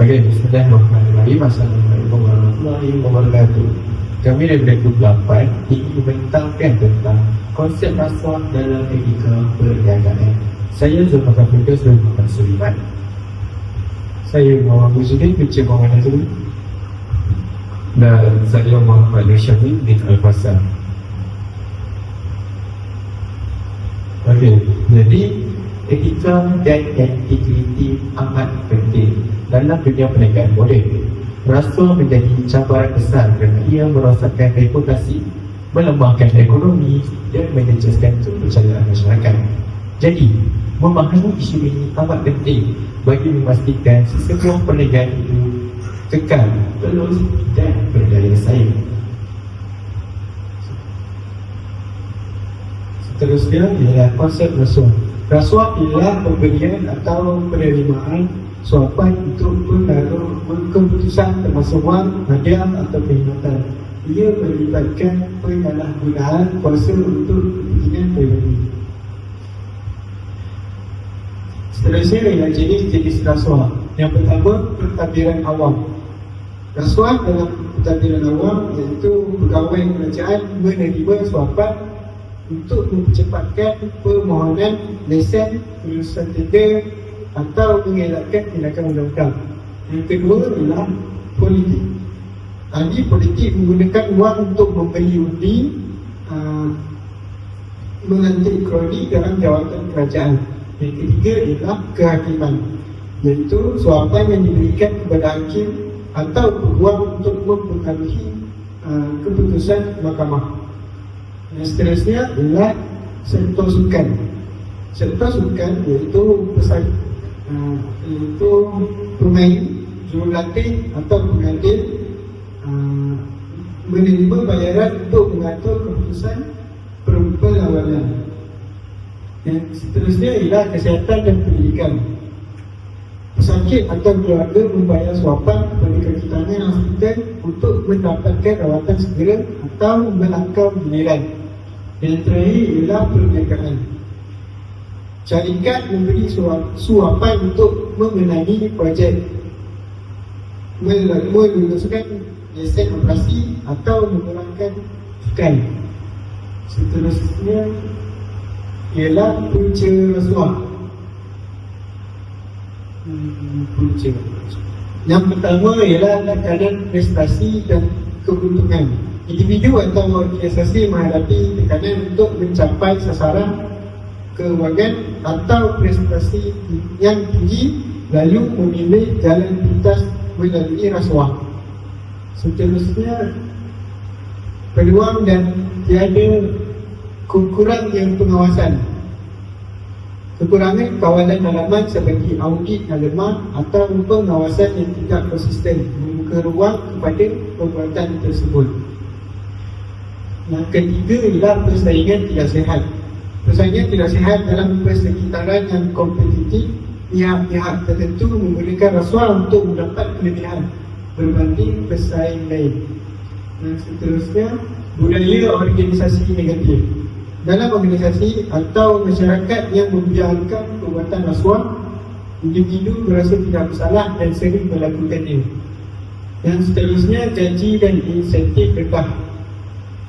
Okey, Bismillahirrahmanirrahim Assalamualaikum warahmatullahi wabarakatuh. Kami daripada Grup 8 ingin membentangkan tentang konsep rasuah dalam etika perniagaan. Saya Firdaus dan Muhammad Suliman. Saya Muhammad Muzudin, Ketua Muhammad Nazrul Dan saya Muhammad Nusyamin bin Al-Fasar Okey, jadi etika dan integriti amat penting dalam dunia perniagaan moden. Rasuah menjadi cabaran besar kerana ia merosakkan reputasi, melemahkan ekonomi dan menjejaskan kepercayaan masyarakat. Jadi, memahami isu ini amat penting bagi memastikan sesebuah perniagaan itu kekal, terus dan berdaya saing. Seterusnya ialah konsep rasuah. Rasuah ialah pemberian atau penerimaan suapan untuk pengaruh keputusan termasuk wang, hadiah atau perkhidmatan. Ia melibatkan penyalahgunaan kuasa untuk kepentingan pribadi. Seterusnya ialah jenis-jenis rasuah. Yang pertama, pentadbiran awam. Rasuah dalam pentadbiran awam iaitu pegawai kerajaan menerima suapan untuk mempercepatkan permohonan lesen kelulusan tender atau mengelakkan tindakan undang-undang. Yang kedua adalah politik. Tadi politik menggunakan wang untuk membeli undi uh, melantik kroni dalam jawatan kerajaan. Yang ketiga ialah kehakiman iaitu suapan yang diberikan kepada hakim atau peguam untuk mempengaruhi uh, keputusan mahkamah. Yang seterusnya adalah sektor sukan. Sektor sukan iaitu pesan uh, iaitu pemain, jurulatih atau pengadil uh, menerima bayaran untuk mengatur keputusan perlawanan. Yang seterusnya ialah kesihatan dan pendidikan. Pesakit atau keluarga membayar suapan kepada kaki tangan hospital untuk mendapatkan rawatan segera atau melangkau giliran. Yang terakhir ialah perniagaan. Syarikat memberi suapan untuk memenangi projek meluluskan lesen operasi atau mengurangkan cukai. Seterusnya ialah punca rasuah. Hmm, punca. Yang pertama ialah tekanan prestasi dan keuntungan. Individu atau organisasi menghadapi tekanan untuk mencapai sasaran kewangan atau prestasi yang tinggi lalu memilih jalan pintas melalui rasuah. Seterusnya peluang dan tiada kekurangan yang pengawasan. Kekurangan kawalan halaman seperti audit lemah atau pengawasan yang tidak konsisten membuka ruang kepada perbuatan tersebut. Yang ketiga ialah persaingan tidak sihat. Persaingan tidak sihat dalam persekitaran yang kompetitif pihak-pihak tertentu menggunakan rasuah untuk mendapat kelebihan berbanding pesaing lain. Dan seterusnya, budaya organisasi negatif. Dalam organisasi atau masyarakat yang membiarkan perbuatan rasuah, individu merasa tidak bersalah dan sering melakukannya. Dan seterusnya, janji dan insentif rendah.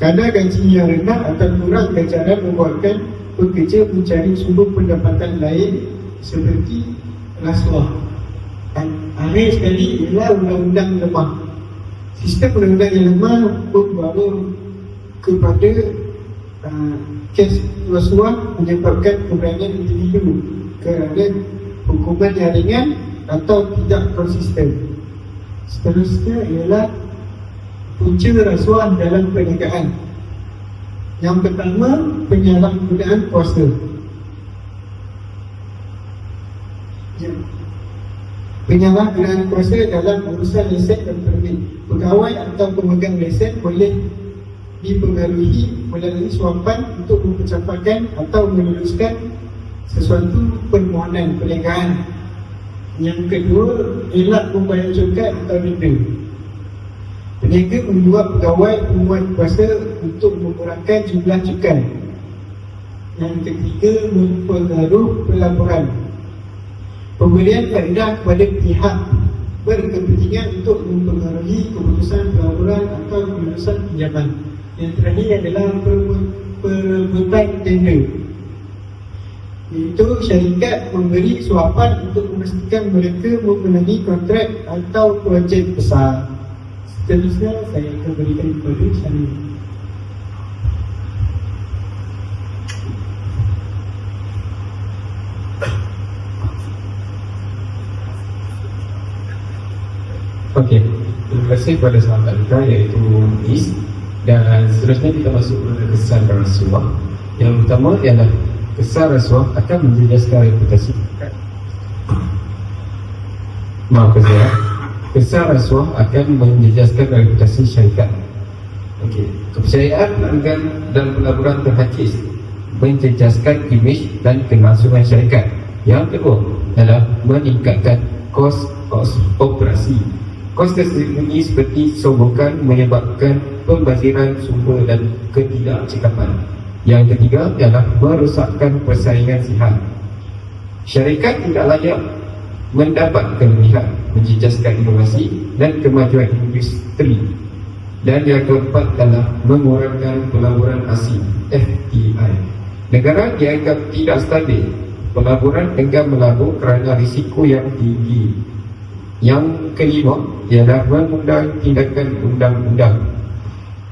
Kadar gaji yang rendah atau kurang ganjaran membuatkan pekerja mencari sumber pendapatan lain seperti rasuah. Dan akhir sekali ialah undang-undang lemah. Sistem undang-undang yang lemah membawa kepada uh, kes rasuah menyebabkan keberanian individu kerana hukuman yang ringan atau tidak konsisten. Seterusnya ialah punca rasuah dalam perniagaan. Yang pertama, penyalahgunaan kuasa. Ya. Penyalahgunaan kuasa dalam urusan lesen dan permit. Pegawai atau pemegang lesen boleh dipengaruhi melalui suapan untuk mempercepatkan atau meluluskan sesuatu permohonan perniagaan. Yang kedua, elak membayar cukai atau denda. Peniaga membuat pegawai memuat kuasa untuk mengurangkan jumlah cukai. Yang ketiga, mempengaruh pelaporan. Pemberian kaedah kepada pihak berkepentingan untuk mempengaruhi keputusan pelaburan atau keputusan pinjaman. Yang terakhir adalah perebutan tender. Iaitu syarikat memberi suapan untuk memastikan mereka memenangi kontrak atau projek besar. Seterusnya saya akan berikan kepada Syarif. Okey, terima kasih kepada sahabat kita iaitu Is dan seterusnya kita masuk kepada kesan rasuah. Yang pertama ialah kesan rasuah akan menjejaskan reputasi. Maaf saya. Kesan rasuah akan menjejaskan reputasi syarikat. Okey, kepercayaan pelanggan dan pelaburan terhakis menjejaskan imej dan kelangsungan syarikat. Yang kedua adalah meningkatkan kos kos operasi Kos tersembunyi seperti sogokan menyebabkan pembaziran sumber dan ketidakcekapan. Yang ketiga adalah merosakkan persaingan sihat. Syarikat tidak layak mendapat kelebihan menjejaskan inovasi dan kemajuan industri. Dan yang keempat adalah mengurangkan pelaburan asing FTI. Negara dianggap tidak stabil. Pelaburan enggan melabur kerana risiko yang tinggi yang kelima ialah mengundang tindakan undang-undang.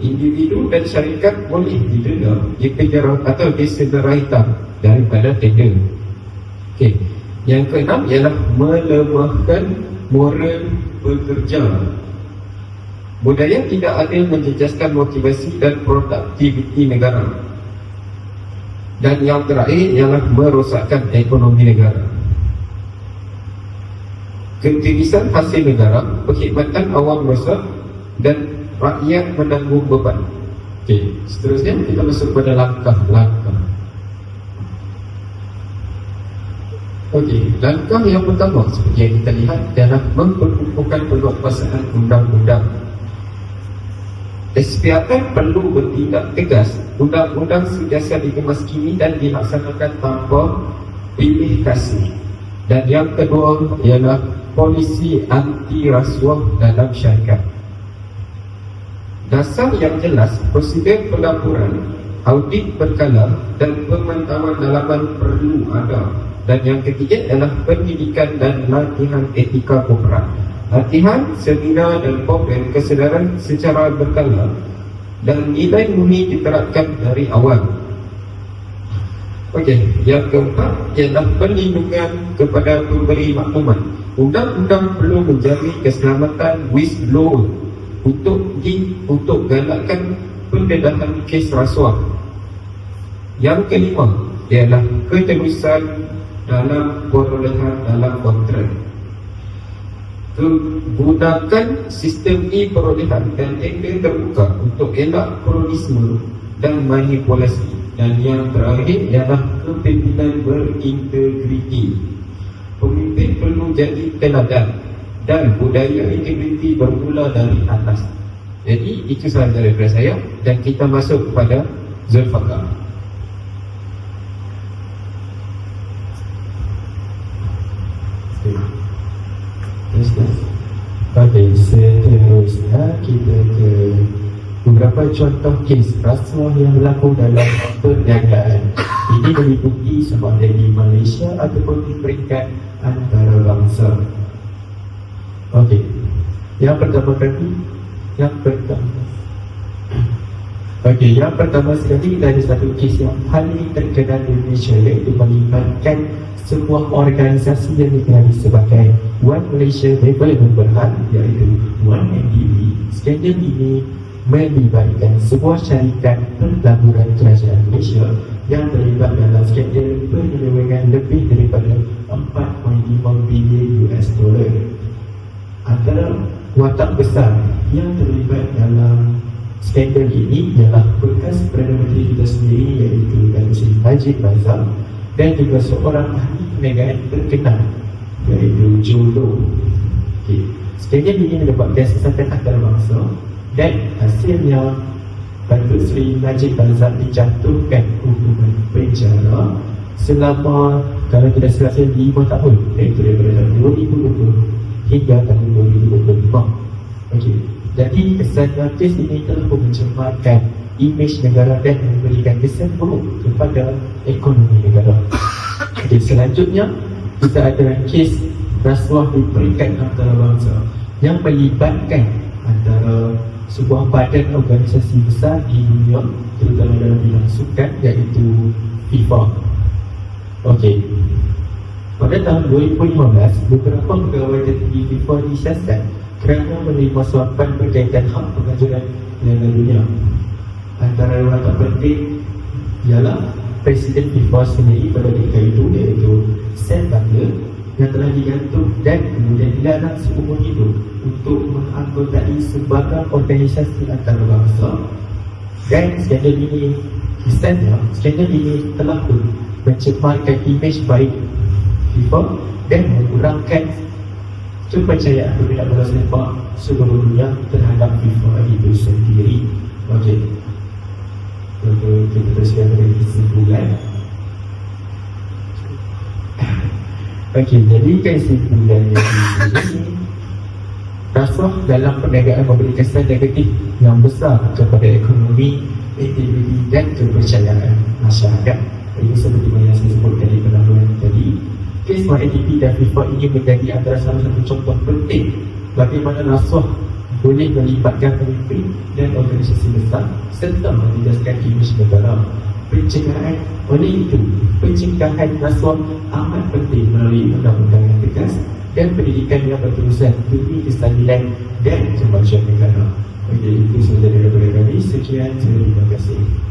Individu dan syarikat boleh didenda, dipenjara atau disedera hitam daripada tender. Okey. Yang keenam ialah melemahkan moral pekerja. Budaya tidak ada menjejaskan motivasi dan produktiviti negara. Dan yang terakhir ialah merosakkan ekonomi negara ketirisan hasil negara, perkhidmatan awam besar dan rakyat menanggung beban. Okey, seterusnya kita masuk pada langkah-langkah. Okey, langkah yang pertama seperti yang kita lihat adalah memperkukuhkan penguasaan undang-undang. SPRM perlu bertindak tegas. Undang-undang sentiasa dikemas kini dan dilaksanakan tanpa pilih kasih. Dan yang kedua ialah polisi anti rasuah dalam syarikat. Dasar yang jelas, prosedur pelaporan, audit berkala dan pemantauan dalaman perlu ada. Dan yang ketiga adalah pendidikan dan latihan etika korporat. Latihan, seminar dan program kesedaran secara berkala dan nilai murni diterapkan dari awal. Okey, yang keempat ialah perlindungan kepada pemberi maklumat. Undang-undang perlu menjamin keselamatan whistleblower untuk di untuk galakkan pendedahan kes rasuah. Yang kelima ialah keterusan dalam perolehan dalam kontrak. Gunakan sistem e-perolehan dan tender terbuka untuk elak kronisme dan manipulasi. Dan yang terakhir ialah kepimpinan berintegriti pemimpin perlu jadi teladan dan budaya integriti bermula dari atas. Jadi itu sahaja daripada saya dan kita masuk kepada Zulfaqar. Okey, seterusnya kita ke beberapa contoh kes rasuah yang berlaku dalam perniagaan. Ini meliputi sama ada di Malaysia ataupun di peringkat antarabangsa. Okey. Yang pertama kali yang pertama. Okey, yang pertama sekali ada satu kes yang paling terkenal di Malaysia iaitu melibatkan sebuah organisasi yang dikenali sebagai One Malaysia Development Berhad iaitu One MDB. Skandal ini melibatkan sebuah syarikat pelaburan kerajaan Malaysia yang terlibat dalam skandal penyelewengan lebih daripada 4.5 bilion US dollar. Antara watak besar yang terlibat dalam skandal ini ialah bekas Perdana Menteri kita sendiri iaitu Datuk Seri Najib Razak dan juga seorang ahli perniagaan terkenal iaitu Jolo. Okay. Skandal ini menyebabkan sesakan antarabangsa dan hasilnya Datuk Seri Najib Razak dijatuhkan hukuman penjara selama kalau tidak salah saya 5 tahun iaitu daripada tahun 2020 hingga tahun rumah. Okey. Jadi kesannya kes ini telah mencemarkan imej negara dan memberikan kesan buruk kepada ekonomi negara. Okey, selanjutnya kita ada kes rasuah di peringkat antarabangsa yang melibatkan antara sebuah badan organisasi besar di dunia terutama dalam bidang sukan iaitu FIFA. Okey. Pada tahun 2015, beberapa pegawai tertinggi FIFA disiasat kerana menerima suapan berkaitan hak pengajuran Piala Dunia. Antara yang tak penting ialah Presiden FIFA sendiri pada ketika itu iaitu Sam Butler yang telah digantung dan kemudian dilarang seumur hidup untuk menganggotai sebagai organisasi antarabangsa dan skandal ini Kesannya, skandal ini telah pun mencemarkan imej baik FIFA dan mengurangkan kepercayaan peminat bola sepak seluruh dunia terhadap FIFA itu sendiri. Okey. Kita teruskan dari kesimpulan. Okey, jadi kesimpulannya sini Rasuah dalam perniagaan memberi kesan negatif yang besar kepada ekonomi, integriti dan kepercayaan masyarakat. Ini seperti mana yang saya sebut tadi pendahuluan tadi. Kes MyATP dan FIFA ini menjadi antara salah satu contoh penting bagaimana rasuah boleh melibatkan pemimpin dan organisasi besar serta menjejaskan imej negara. Pencegahan oleh itu, pencegahan rasuah amat penting melalui undang-undang yang tegas dan pendidikan yang berterusan demi kestabilan dan kemajuan negara. Jadi itu sahaja daripada kami. Sekian, terima kasih.